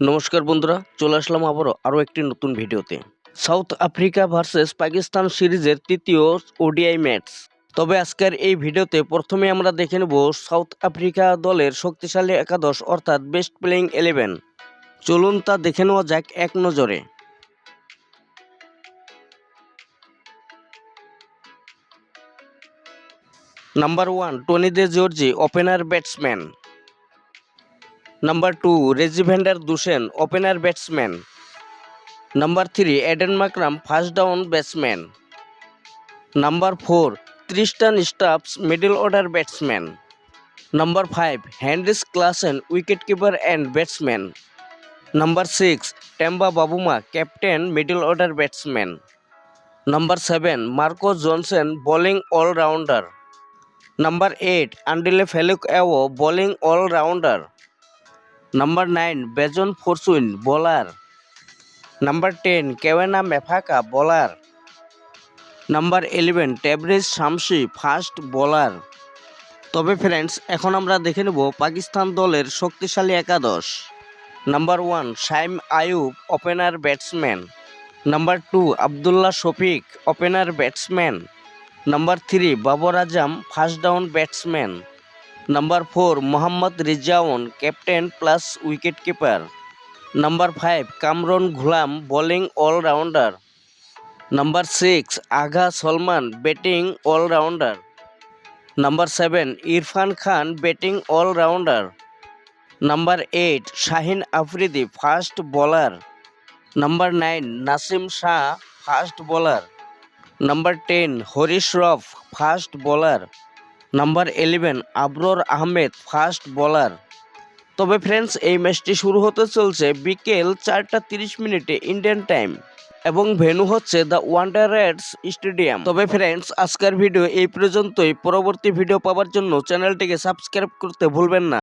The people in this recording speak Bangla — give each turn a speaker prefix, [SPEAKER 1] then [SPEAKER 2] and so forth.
[SPEAKER 1] নমস্কার বন্ধুরা, চলে আসলাম আবারও আরও একটি নতুন ভিডিওতে। সাউথ আফ্রিকা ভার্সেস পাকিস্তান সিরিজের তৃতীয় ওডিআই ম্যাচ। তবে আজকের এই ভিডিওতে প্রথমে আমরা দেখে নেব সাউথ আফ্রিকা দলের শক্তিশালী একাদশ অর্থাৎ বেস্ট প্লেয়িং ইলেভেন। চলুন তা দেখে নেওয়া যাক এক নজরে। Number one, Tony de Zorzi, opener batsman. Number two Rassie van der Dussen opener batsman number three Aiden Markram first down batsman number four Tristan Stubbs middle order batsman number five Heinrich Klaasen wicket keeper and batsman number six Temba Bavuma captain middle order batsman number seven Marco Jansen bowling allrounder number eight Andile Phehlukwayo bowling allrounder number nine Bjorn Fortuin bowler number ten Kwena Maphaka bowler number eleven Tabraiz Shamsi fast bowler তবে ফ্রেন্ডস এখন আমরা দেখে নেব পাকিস্তান দলের শক্তিশালী একাদশ। Number one Saim Ayub opener batsman number two Abdullah Shafique opener batsman number three Babar Azam first down batsman number four Mohammad Rizwan captain plus wicket keeper number five Kamran Ghulam bowling allrounder number six Agha Salman batting allrounder number seven Irfan Khan batting allrounder number eight Shaheen Afridi fast bowler number nine Naseem Shah fast bowler number ten Haris Rauf fast bowler number eleven Abrar Ahmed first bowler তবে ফ্রেন্ডস এই ম্যাচটি শুরু হতে চলছে বিকেল চারটা তিরিশ মিনিটে ইন্ডিয়ান টাইম এবং ভেনু হচ্ছে দ্য ওয়ান্ডার রেডস স্টেডিয়াম তবে ফ্রেন্ডস আজকের ভিডিও এই পর্যন্তই। পরবর্তী ভিডিও পাওয়ার জন্য চ্যানেলটিকে সাবস্ক্রাইব করতে ভুলবেন না।